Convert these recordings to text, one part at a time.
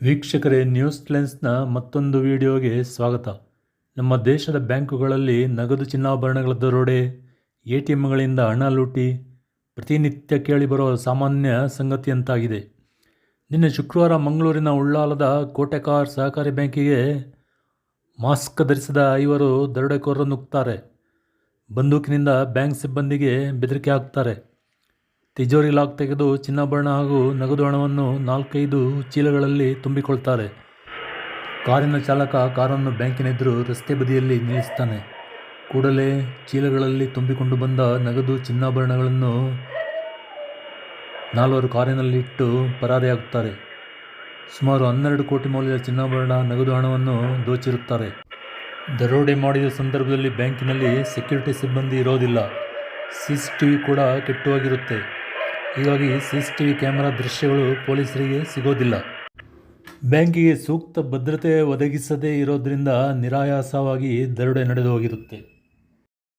ವೀಕ್ಷಕರೇ, ನ್ಯೂಸ್ ಲೆನ್ಸ್ನ ಮತ್ತೊಂದು ವಿಡಿಯೋಗೆ ಸ್ವಾಗತ. ನಮ್ಮ ದೇಶದ ಬ್ಯಾಂಕುಗಳಲ್ಲಿ ನಗದು ಚಿನ್ನಾಭರಣಗಳ ದರೋಡೆ ಎ ಟಿ ಎಮ್ಗಳಿಂದ ಹಣ ಲೂಟಿ ಪ್ರತಿನಿತ್ಯ ಕೇಳಿಬರುವ ಸಾಮಾನ್ಯ ಸಂಗತಿಯಂತಾಗಿದೆ ನಿನ್ನೆ ಶುಕ್ರವಾರ ಮಂಗಳೂರಿನ ಉಳ್ಳಾಲದ ಕೋಟೆಕಾರ್ ಸಹಕಾರಿ ಬ್ಯಾಂಕಿಗೆ ಮಾಸ್ಕ್ ಧರಿಸಿದ ಐವರು ದರೋಡೆಕೋರರು ನುಗ್ತಾರೆ. ಬಂದೂಕಿನಿಂದ ಬ್ಯಾಂಕ್ ಸಿಬ್ಬಂದಿಗೆ ಬೆದರಿಕೆ ಹಾಕ್ತಾರೆ. ತಿಜೋರಿ ಲಾಕ್ ತೆಗೆದು ಚಿನ್ನಾಭರಣ ಹಾಗೂ ನಗದು ಹಣವನ್ನು ನಾಲ್ಕೈದು ಚೀಲಗಳಲ್ಲಿ ತುಂಬಿಕೊಳ್ತಾರೆ. ಕಾರಿನ ಚಾಲಕ ಕಾರನ್ನು ಬ್ಯಾಂಕಿನ ಎದುರು ರಸ್ತೆ ಬದಿಯಲ್ಲಿ ನಿಲ್ಲಿಸ್ತಾನೆ ಕೂಡಲೇ ಚೀಲಗಳಲ್ಲಿ ತುಂಬಿಕೊಂಡು ಬಂದ ನಗದು ಚಿನ್ನಾಭರಣಗಳನ್ನು ನಾಲ್ವರು ಕಾರಿನಲ್ಲಿ ಇಟ್ಟು ಪರಾರಿಯಾಗುತ್ತಾರೆ. ಸುಮಾರು ಹನ್ನೆರಡು ಕೋಟಿ ಮೌಲ್ಯದ ಚಿನ್ನಾಭರಣ, ನಗದು ಹಣವನ್ನು ದೋಚಿರುತ್ತಾರೆ. ದರೋಡೆ ಮಾಡಿದ ಸಂದರ್ಭದಲ್ಲಿ ಬ್ಯಾಂಕಿನಲ್ಲಿ ಸೆಕ್ಯೂರಿಟಿ ಸಿಬ್ಬಂದಿ ಇರೋದಿಲ್ಲ. ಸಿ ಸಿ ಟಿ ವಿ ಕೂಡ ಕೆಟ್ಟುಹೋಗಿರುತ್ತೆ ಹೀಗಾಗಿ C C T V camera ದೃಶ್ಯಗಳು ಪೊಲೀಸರಿಗೆ ಸಿಗೋದಿಲ್ಲ. ಬ್ಯಾಂಕಿಗೆ ಸೂಕ್ತ ಭದ್ರತೆ ಒದಗಿಸದೇ ಇರೋದ್ರಿಂದ ನಿರಾಯಾಸವಾಗಿ ದರೋಡೆ ನಡೆದು ಹೋಗಿರುತ್ತೆ.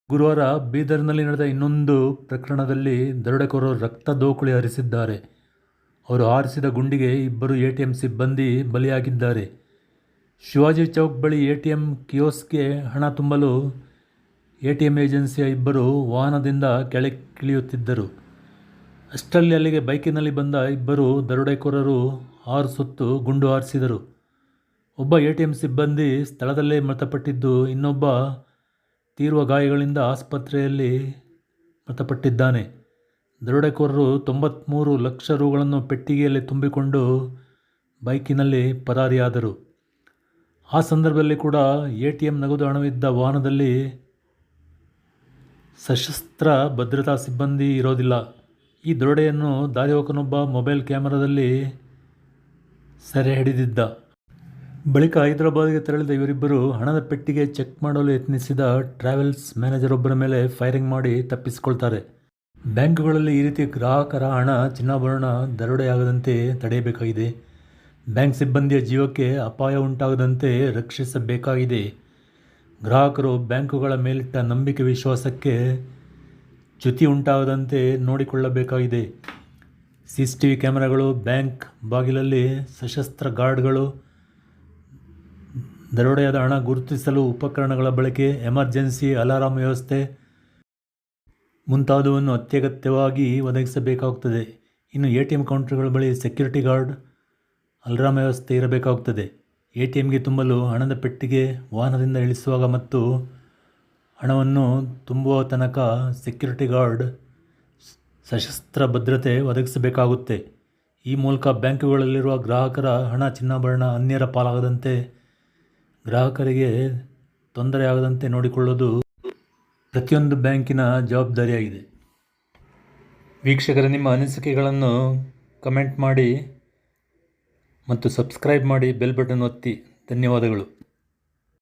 ಗುರುವಾರ ಬೀದರ್ನಲ್ಲಿ ನಡೆದ ಇನ್ನೊಂದು ಪ್ರಕರಣದಲ್ಲಿ ದರೋಡೆಕೋರರು ರಕ್ತ ದೋಕುಳಿ ಹರಿಸಿದ್ದಾರೆ. ಅವರು ಹಾರಿಸಿದ ಗುಂಡಿಗೆ ಇಬ್ಬರು ಎ ಟಿ ಎಂ ಸಿಬ್ಬಂದಿ ಬಲಿಯಾಗಿದ್ದಾರೆ. ಶಿವಾಜಿ ಚೌಕ್ ಬಳಿ ಎ ಟಿ ಎಂ ಕಿಯೋಸ್ಗೆ ಹಣ ತುಂಬಲು ಎ ಟಿ ಎಂ ಏಜೆನ್ಸಿಯ ಇಬ್ಬರು ವಾಹನದಿಂದ ಕೆಳಗಿಳಿಯುತ್ತಿದ್ದರು ಅಷ್ಟರಲ್ಲಿ ಅಲ್ಲಿಗೆ ಬೈಕಿನಲ್ಲಿ ಬಂದ ಇಬ್ಬರು ದರೋಡೆಕೋರರು ಆರು ಸುತ್ತು ಗುಂಡು ಹಾರಿಸಿದರು. ಒಬ್ಬ ಎ ಟಿ ಎಂ ಸಿಬ್ಬಂದಿ ಸ್ಥಳದಲ್ಲೇ ಮೃತಪಟ್ಟಿದ್ದು, ಇನ್ನೊಬ್ಬ ತೀವ್ರ ಗಾಯಗಳಿಂದ ಆಸ್ಪತ್ರೆಯಲ್ಲಿ ಮೃತಪಟ್ಟಿದ್ದಾನೆ. ದರೋಡೆಕೋರರು ತೊಂಬತ್ತ್ಮೂರು ಲಕ್ಷ ರುಗಳನ್ನು ಪೆಟ್ಟಿಗೆಯಲ್ಲಿ ತುಂಬಿಕೊಂಡು ಬೈಕಿನಲ್ಲಿ ಪರಾರಿಯಾದರು. ಆ ಸಂದರ್ಭದಲ್ಲಿ ಕೂಡ ಎ ಟಿ ಎಂ ನಗದು ಹಣವಿದ್ದ ವಾಹನದಲ್ಲಿ ಸಶಸ್ತ್ರ ಭದ್ರತಾ ಸಿಬ್ಬಂದಿ ಇರೋದಿಲ್ಲ. ಈ ದರೋಡೆಯನ್ನು ದಾರಿಹೋಕನೊಬ್ಬ ಮೊಬೈಲ್ ಕ್ಯಾಮೆರಾದಲ್ಲಿ ಸೆರೆ ಹಿಡಿದಿದ್ದ. ಬಳಿಕ ಹೈದರಾಬಾದ್ಗೆ ತೆರಳಿದ ಇವರಿಬ್ಬರು ಹಣದ ಪೆಟ್ಟಿಗೆ ಚೆಕ್ ಮಾಡಲು ಯತ್ನಿಸಿದ ಟ್ರಾವೆಲ್ಸ್ ಮ್ಯಾನೇಜರ್ ಒಬ್ಬರ ಮೇಲೆ ಫೈರಿಂಗ್ ಮಾಡಿ ತಪ್ಪಿಸಿಕೊಳ್ತಾರೆ. ಬ್ಯಾಂಕುಗಳಲ್ಲಿ ಈ ರೀತಿ ಗ್ರಾಹಕರ ಹಣ, ಚಿನ್ನಾಭರಣ ದರೋಡೆಯಾಗದಂತೆ ತಡೆಯಬೇಕಾಗಿದೆ. ಬ್ಯಾಂಕ್ ಸಿಬ್ಬಂದಿಯ ಜೀವಕ್ಕೆ ಅಪಾಯ ಉಂಟಾಗದಂತೆ ರಕ್ಷಿಸಬೇಕಾಗಿದೆ. ಗ್ರಾಹಕರು ಬ್ಯಾಂಕುಗಳ ಮೇಲಿಟ್ಟ ನಂಬಿಕೆ ವಿಶ್ವಾಸಕ್ಕೆ ಚ್ಯುತಿ ಉಂಟಾಗದಂತೆ ನೋಡಿಕೊಳ್ಳಬೇಕಾಗಿದೆ. ಸಿ ಸಿ ಟಿ ವಿ ಕ್ಯಾಮೆರಾಗಳು, ಬ್ಯಾಂಕ್ ಬಾಗಿಲಲ್ಲಿ ಸಶಸ್ತ್ರ ಗಾರ್ಡ್ಗಳು, ದರೋಡೆಯಾದ ಹಣ ಗುರುತಿಸಲು ಉಪಕರಣಗಳ ಬಳಕೆ, ಎಮರ್ಜೆನ್ಸಿ ಅಲಾರಾಮ್ ವ್ಯವಸ್ಥೆ ಮುಂತಾದವನ್ನು ಅತ್ಯಗತ್ಯವಾಗಿ ಒದಗಿಸಬೇಕಾಗುತ್ತದೆ. ಇನ್ನು ಎ ಟಿ ಎಂ ಕೌಂಟರ್ಗಳ ಬಳಿ ಸೆಕ್ಯೂರಿಟಿ ಗಾರ್ಡ್ ಅಲಾರಾಮ್ ವ್ಯವಸ್ಥೆ ಇರಬೇಕಾಗುತ್ತದೆ. ಎ ಟಿ ಎಮ್ಗೆ ತುಂಬಲು ಹಣದ ಪೆಟ್ಟಿಗೆ ವಾಹನದಿಂದ ಇಳಿಸುವಾಗ ಮತ್ತು ಹಣವನ್ನು ತುಂಬುವ ತನಕ ಸೆಕ್ಯೂರಿಟಿ ಗಾರ್ಡ್ ಸಶಸ್ತ್ರ ಭದ್ರತೆ ಒದಗಿಸಬೇಕಾಗುತ್ತೆ. ಈ ಮೂಲಕ ಬ್ಯಾಂಕುಗಳಲ್ಲಿರುವ ಗ್ರಾಹಕರ ಹಣ ಚಿನ್ನಾಭರಣ ಅನ್ಯರ ಪಾಲಾಗದಂತೆ ಗ್ರಾಹಕರಿಗೆ ತೊಂದರೆಯಾಗದಂತೆ ನೋಡಿಕೊಳ್ಳೋದು ಪ್ರತಿಯೊಂದು ಬ್ಯಾಂಕಿನ ಜವಾಬ್ದಾರಿಯಾಗಿದೆ. ವೀಕ್ಷಕರ, ನಿಮ್ಮ ಅನಿಸಿಕೆಗಳನ್ನು ಕಮೆಂಟ್ ಮಾಡಿ ಮತ್ತು ಸಬ್ಸ್ಕ್ರೈಬ್ ಮಾಡಿ ಬೆಲ್ ಬಟನ್ ಒತ್ತಿ. ಧನ್ಯವಾದಗಳು.